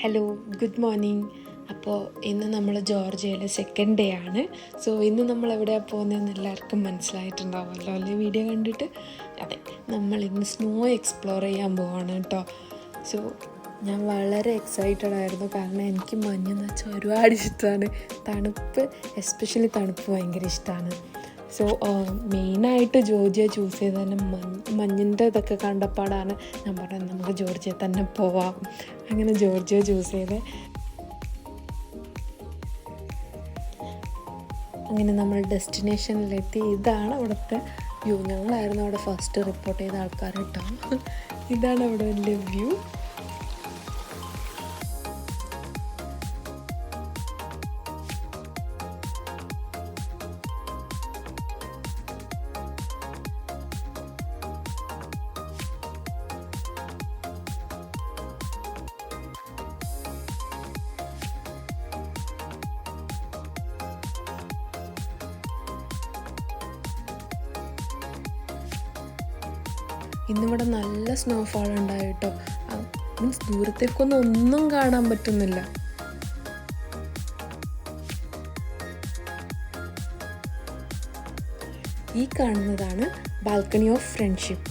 Hello good morning അപ്പോൾ ഇന്ന് നമ്മൾ ജോർജിയയിലെ സെക്കൻഡ് ഡേ ആണ്. സോ ഇന്ന് നമ്മൾ എവിടെയാണ് പോകുന്നതെന്ന് എല്ലാവർക്കും മനസ്സിലായിട്ടുണ്ടാവുമല്ലോ അല്ലേ? വീഡിയോ കണ്ടിട്ട്? അതെ നമ്മൾ ഇന്ന് സ്നോ എക്സ്പ്ലോർ ചെയ്യാൻ പോവാണ് കേട്ടോ. സോ ഞാൻ വളരെ എക്സൈറ്റഡ് ആയിരുന്നു. കാരണം എനിക്ക് മഞ്ഞെന്ന് വെച്ചാൽ ഒരുപാട് ഇഷ്ടമാണ് തണുപ്പ് എസ്പെഷ്യലി തണുപ്പ് ഭയങ്കര ഇഷ്ടമാണ് സോ മെയിനായിട്ട് ജോർജിയ ചൂസ് ചെയ്ത് തന്നെ മഞ്ഞ് മഞ്ഞിന്റെ ഇതൊക്കെ കണ്ടപ്പാടാണ് ഞാൻ പറഞ്ഞത് നമുക്ക് ജോർജിയ തന്നെ പോവാം. അങ്ങനെ ജോർജിയ ചൂസ് ചെയ്ത്. അങ്ങനെ നമ്മൾ ഡെസ്റ്റിനേഷനിലെത്തി. ഇതാണ് അവിടുത്തെ വ്യൂ. ഞങ്ങളായിരുന്നു അവിടെ ഫസ്റ്റ് റിപ്പോർട്ട് ചെയ്ത ആൾക്കാർ കേട്ടോ ഇതാണ് അവിടെ വലിയ വ്യൂ. ഇന്നിവിടെ നല്ല സ്നോഫാൾ ഉണ്ടായി കേട്ടോ മീൻസ് ദൂരത്തേക്കൊന്നും ഒന്നും കാണാൻ പറ്റുന്നില്ല. ഈ കാണുന്നതാണ് ബാൽക്കണി ഓഫ് ഫ്രണ്ട്ഷിപ്പ്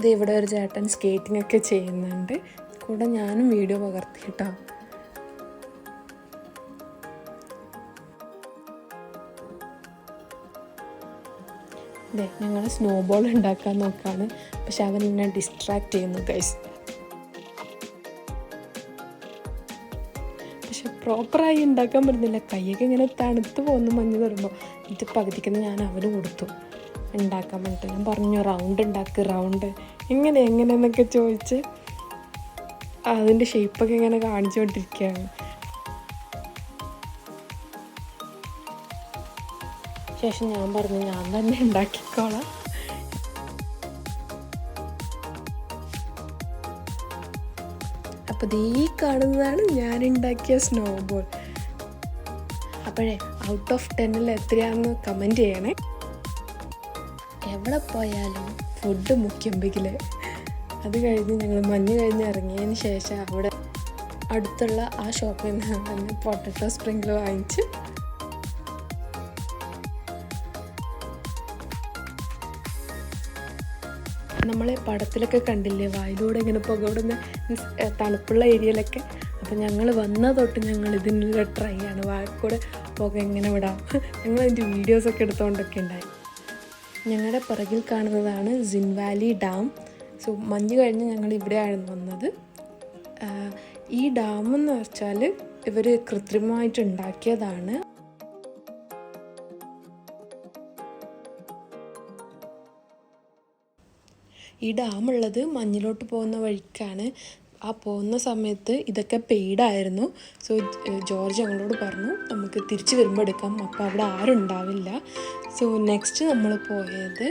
ഇത് ഇവിടെ ഒരു ചേട്ടൻ സ്കേറ്റിംഗ് ഒക്കെ ചെയ്യുന്നുണ്ട്. കൂടെ ഞാനും വീഡിയോ പകർത്തി കേട്ടോ. അതെ ഞങ്ങൾ സ്നോ ബോൾ ഉണ്ടാക്കാൻ നോക്കാണ്. പക്ഷെ അവൻ എന്നെ ഡിസ്ട്രാക്ട് ചെയ്യുന്നു ഗൈസ് പക്ഷെ പ്രോപ്പറായി ഉണ്ടാക്കാൻ പറ്റുന്നില്ല. കൈയൊക്കെ ഇങ്ങനെ തണുത്ത് പോകുന്നു മഞ്ഞ് തരുമ്പോൾ ഇത് പകുതിക്കുന്ന ഞാൻ അവന് കൊടുത്തു. ഉണ്ടാക്കാൻ വേണ്ടിയിട്ട് ഞാൻ പറഞ്ഞു റൗണ്ട് ഉണ്ടാക്ക് റൗണ്ട് എങ്ങനെ എങ്ങനെ എന്നൊക്കെ ചോദിച്ച് അതിന്റെ ഷേപ്പൊക്കെ ഇങ്ങനെ കാണിച്ചുകൊണ്ടിരിക്കുകയാണ്. ശേഷം ഞാൻ പറഞ്ഞു ഞാൻ തന്നെ ഉണ്ടാക്കിക്കോളാം. അപ്പോൾ ഈ കാണുന്നതാണ് ഞാൻ ഉണ്ടാക്കിയ സ്നോ ബോൾ അപ്പോഴേ ഔട്ട് ഓഫ് ടെന്നിൽ എത്രയാണെന്ന് കമന്റ് ചെയ്യണേ. എവിടെ പോയാലും ഫുഡ് മുഖ്യമ്പെങ്കിൽ അത് കഴിഞ്ഞ് ഞങ്ങൾ മഞ്ഞ് കഴിഞ്ഞ് ഇറങ്ങിയതിന് ശേഷം അവിടെ അടുത്തുള്ള ആ ഷോപ്പിൽ നിന്ന് തന്നെ പൊട്ടറ്റോ സ്പ്രിങ്കിൾ വാങ്ങിച്ച് നമ്മളെ പടത്തിലൊക്കെ കണ്ടില്ലേ? വായിലൂടെ ഇങ്ങനെ പുകവിടുന്ന മീൻസ് തണുപ്പുള്ള ഏരിയയിലൊക്കെ. അപ്പം ഞങ്ങൾ വന്ന തൊട്ട് ഞങ്ങൾ ഇതിനുള്ള ട്രൈ ആണ്. വായിക്കൂടെ പുക എങ്ങനെ വിടാം. ഞങ്ങൾ അതിന്റെ വീഡിയോസൊക്കെ എടുത്തുകൊണ്ടൊക്കെ ഉണ്ടായി. ഞങ്ങളുടെ പിറകിൽ കാണുന്നതാണ് സിൻവാലി ഡാം. സോ മഞ്ഞ് കഴിഞ്ഞ് ഞങ്ങൾ ഇവിടെയായിരുന്നു വന്നത്. ഈ ഡാം എന്ന് വെച്ചാൽ ഇവർ കൃത്രിമമായിട്ട് ഉണ്ടാക്കിയതാണ്. ഈ ഡാം ഉള്ളത് മഞ്ഞിലോട്ട് പോകുന്ന വഴിക്കാണ്. ആ പോകുന്ന സമയത്ത് ഇതൊക്കെ പെയ്ഡായിരുന്നു. സോ ജോർജ് ഞങ്ങളോട് പറഞ്ഞു നമുക്ക് തിരിച്ച് വരുമ്പോൾ എടുക്കാം. അപ്പോൾ അവിടെ ആരും ഉണ്ടാവില്ല. സോ നെക്സ്റ്റ് നമ്മൾ പോയത്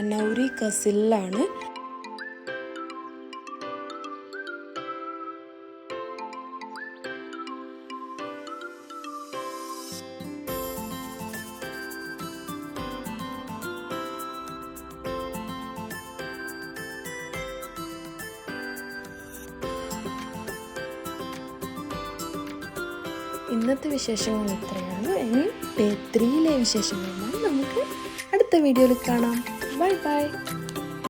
അനൗരി കസിലാണ് ഇന്നത്തെ വിശേഷങ്ങൾ ഇത്രയാണ്. ഇനി ഡേ ത്രീയിലെ വിശേഷങ്ങളുമായി നമുക്ക് അടുത്ത വീഡിയോയിൽ കാണാം. Bye bye.